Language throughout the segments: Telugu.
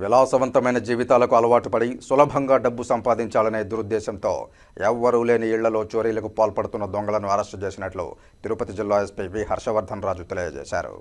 విలాసవంతమైన జీవితాలకు అలవాటు పడి సులభంగా డబ్బు సంపాదించాలనే దురుద్దేశంతో ఎవ్వరూ లేని ఇళ్ళలో చోరీలకు పాల్పడుతున్న దొంగలను అరెస్టు చేసినట్లు తిరుపతి జిల్లా ఎస్పీ వి హర్షవర్ధన్ రాజు తెలియజేశారు.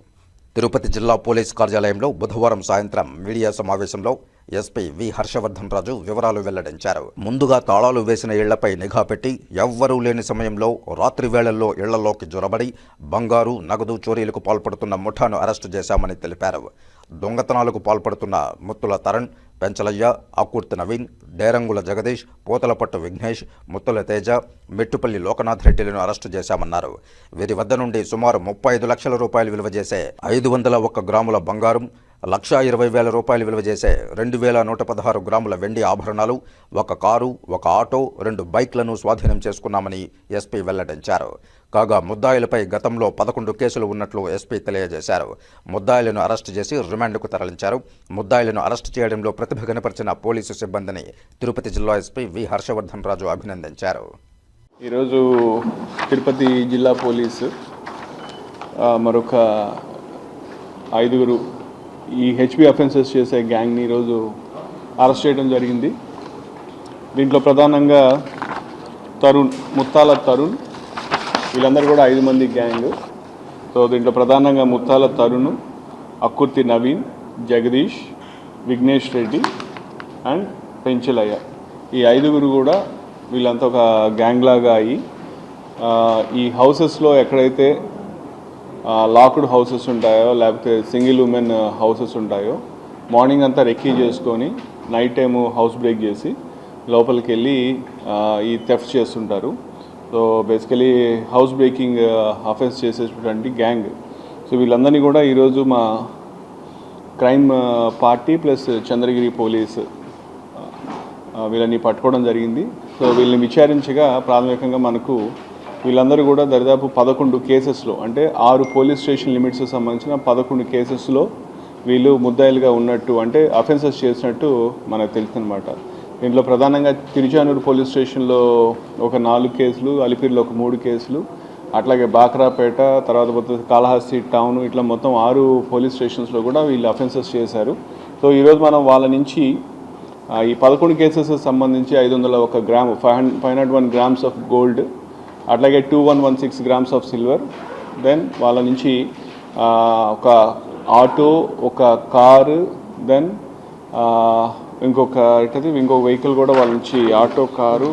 తిరుపతి జిల్లా పోలీస్ కార్యాలయంలో బుధవారం సాయంత్రం మీడియా సమావేశంలో ఎస్పీ వి హర్షవర్ధన్ రాజు వివరాలు వెల్లడించారు. ముందుగా తాళాలు వేసిన ఇళ్ళపై నిఘా పెట్టి ఎవ్వరూ లేని సమయంలో రాత్రి వేళల్లో ఇళ్ళలోకి జొరబడి బంగారు నగదు చోరీలకు పాల్పడుతున్న ముఠాను అరెస్టు చేశామని తెలిపారు. దొంగతనాలకు పాల్పడుతున్న ముత్తుల తరణ్ పెంచలయ్య అక్కుర్తి నవీన్ డేరంగుల జగదీష్ పోతలపట్టు విఘ్నేష్ ముత్తుల తేజ మెట్టుపల్లి లోకనాథ్ రెడ్డిలను అరెస్టు చేశామన్నారు. వీరి వద్ద నుండి సుమారు ముప్పై ఐదు లక్షల రూపాయలు విలువ చేసే ఐదు వందల ఒక్క గ్రాముల బంగారం లక్షా ఇరవై వేల రూపాయలు విలువ చేసే రెండు వేల నూట పదహారు గ్రాముల వెండి ఆభరణాలు ఒక కారు ఒక ఆటో రెండు బైక్లను స్వాధీనం చేసుకున్నామని ఎస్పీ వెల్లడించారు. కాగా ముద్దాయిలపై గతంలో పదకొండు కేసులు ఉన్నట్లు ఎస్పీ తెలియజేశారు. ముద్దాయిలను అరెస్టు చేసి రిమాండ్కు తరలించారు. ముద్దాయిలను అరెస్టు చేయడంలో ప్రతిభ కనపరిచిన పోలీసు సిబ్బందిని తిరుపతి జిల్లా ఎస్పీ వి హర్షవర్ధన్ రాజు అభినందించారు. ఈరోజు తిరుపతి జిల్లా పోలీసు మరొక ఐదుగురు ఈ హెచ్పి అఫెన్సెస్ చేసే గ్యాంగ్ని ఈరోజు అరెస్ట్ చేయడం జరిగింది. దీంట్లో ప్రధానంగా తరుణ్ ముత్తాల తరుణ్ వీళ్ళందరూ కూడా ఐదు మంది గ్యాంగ్ సో దీంట్లో ప్రధానంగా ముత్తాల తరుణ్ అక్కుర్తి నవీన్ జగదీష్ విఘ్నేష్ రెడ్డి అండ్ పెంచలయ్య. ఈ ఐదుగురు కూడా వీళ్ళంతా ఒక గ్యాంగ్ లాగా అయ్యి ఈ హౌసెస్లో ఎక్కడైతే లాక్డ్ హౌసెస్ ఉంటాయో లేకపోతే సింగిల్ ఉమెన్ హౌసెస్ ఉంటాయో మార్నింగ్ అంతా రెక్కీ చేసుకొని నైట్ టైము హౌస్ బ్రేక్ చేసి లోపలికి వెళ్ళి ఈ థెఫ్ట్ చేస్తుంటారు. So basically house breaking offence చేసేటువంటి గ్యాంగ్ సో వీళ్ళందరినీ కూడా ఈరోజు మా crime party plus Chandragiri police వీళ్ళని పట్టుకోవడం జరిగింది. సో వీళ్ళని విచారించగా ప్రాథమికంగా మనకు వీళ్ళందరూ కూడా దరిదాపు పదకొండు కేసెస్లో అంటే ఆరు పోలీస్ స్టేషన్ లిమిట్స్ సంబంధించిన పదకొండు కేసెస్లో వీళ్ళు ముద్దాయిలుగా ఉన్నట్టు అంటే అఫెన్సెస్ చేసినట్టు మనకు తెలుస్తుందన్నమాట. దీంట్లో ప్రధానంగా తిరుచానూరు పోలీస్ స్టేషన్లో ఒక నాలుగు కేసులు అలిపిరిలో ఒక మూడు కేసులు అట్లాగే బాక్రాపేట తర్వాత పోతే కాళహస్తి టౌన్ ఇట్లా మొత్తం ఆరు పోలీస్ స్టేషన్స్లో కూడా వీళ్ళు అఫెన్సెస్ చేశారు. సో ఈరోజు మనం వాళ్ళ నుంచి ఈ పదకొండు కేసెస్ సంబంధించి ఐదు వందల ఒక gram five hundred five hundred one grams of gold అట్లాగే two one one six grams of silver. Then వాళ్ళ నుంచి ఒక ఆటో ఒక కారు దెన్ ఇంకొక ఏంటది? ఇంకొక వెహికల్ కూడా వాళ్ళ నుంచి auto car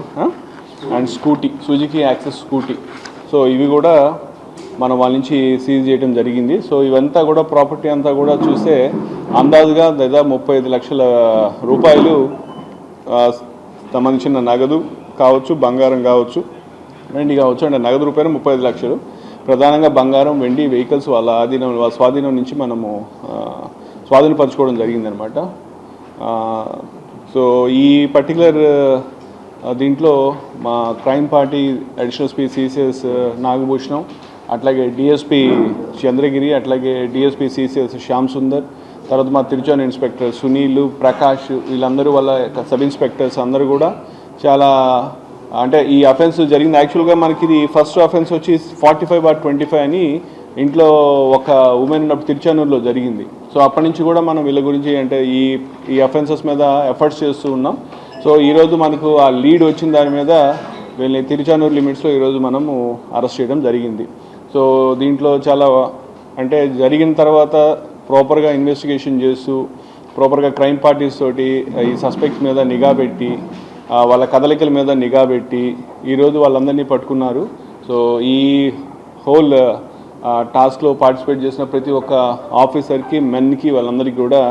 and scooty Suzuki Access scooty. So ఇవి కూడా మనం వాళ్ళ నుంచి సీజ్ చేయడం జరిగింది. సో ఇవంతా కూడా ప్రాపర్టీ అంతా కూడా చూస్తే అందాజుగా దాదాపు ముప్పై ఐదు లక్షల రూపాయలు సంబంధించిన నగదు కావచ్చు బంగారం కావచ్చు. వెండి కావచ్చు అంటే నగదు రూపాయలు ముప్పై ఐదు లక్షలు. ప్రధానంగా బంగారం వెండి వెహికల్స్ వాళ్ళ ఆధీనం వాళ్ళ స్వాధీనం నుంచి మనము స్వాధీనపరచుకోవడం జరిగిందనమాట సో ఈ పర్టికులర్ దీంట్లో మా crime party additional SP CCS Nagabhushanam అట్లాగే డిఎస్పి చంద్రగిరి అట్లాగే డిఎస్పి సిసిఎస్ శ్యామ్ సుందర్ తర్వాత మా తిరుచాన్ ఇన్స్పెక్టర్ సునీల్ ప్రకాష్ వీళ్ళందరూ వాళ్ళ సబ్ ఇన్స్పెక్టర్స్ అందరూ కూడా చాలా అంటే ఈ అఫెన్స్ జరిగింది. యాక్చువల్గా మనకి ఇది ఫస్ట్ అఫెన్స్ వచ్చి forty five bar twenty five అని ఇంట్లో ఒక ఉమెన్ ఉన్నప్పుడు తిరుచానూరులో జరిగింది. సో అప్పటి నుంచి కూడా మనం వీళ్ళ గురించి అంటే ఈ ఈ అఫెన్సెస్ మీద ఎఫర్ట్స్ చేస్తూ ఉన్నాం. సో ఈరోజు మనకు ఆ లీడ్ వచ్చిన దాని మీద వీళ్ళని తిరుచానూరు లిమిట్స్లో ఈరోజు మనము అరెస్ట్ చేయడం జరిగింది. సో దీంట్లో చాలా అంటే జరిగిన తర్వాత ప్రాపర్గా ఇన్వెస్టిగేషన్ చేస్తూ ప్రాపర్గా క్రైమ్ పార్టీస్ తోటి ఈ సస్పెక్ట్స్ మీద నిఘా పెట్టి వాళ్ళ కదలికల మీద నిఘా పెట్టి ఈరోజు వాళ్ళందరినీ పట్టుకున్నారు. సో ఈ హోల్ టాస్క్లో పార్టిసిపేట్ చేసిన ప్రతి ఒక్క ఆఫీసర్కి మెన్కి వాళ్ళందరికీ కూడా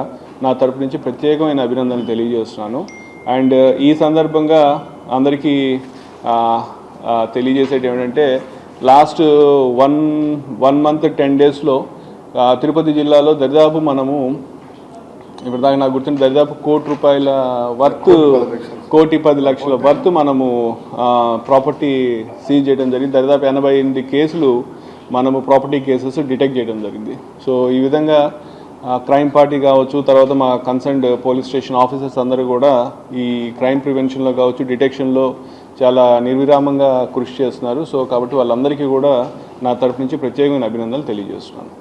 నా తరపు నుంచి ప్రత్యేకమైన అభినందనలు తెలియజేస్తున్నాను. అండ్ ఈ సందర్భంగా అందరికీ తెలియజేసేది ఏమిటంటే last one one month ten డేస్లో తిరుపతి జిల్లాలో దరిదాపు మనము ఇప్పుడు దాకా నాకు గుర్తుంది దరిదాపు కోటి రూపాయల వర్త్ కోటి పది లక్షల వర్త్ మనము ప్రాపర్టీ సీజ్ చేయడం జరిగింది. దాదాపు ఎనభై ఎనిమిది కేసులు మనము ప్రాపర్టీ కేసెస్ డిటెక్ట్ చేయడం జరిగింది. సో ఈ విధంగా క్రైమ్ పార్టీ కావచ్చు తర్వాత మా కన్సర్న్డ్ పోలీస్ స్టేషన్ ఆఫీసర్స్ అందరూ కూడా ఈ క్రైమ్ ప్రివెన్షన్లో కావచ్చు డిటెక్షన్లో చాలా నిర్విరామంగా కృషి చేస్తున్నారు. సో కాబట్టి వాళ్ళందరికీ కూడా నా తరపు నుంచి ప్రత్యేకమైన అభినందనలు తెలియజేస్తున్నాను.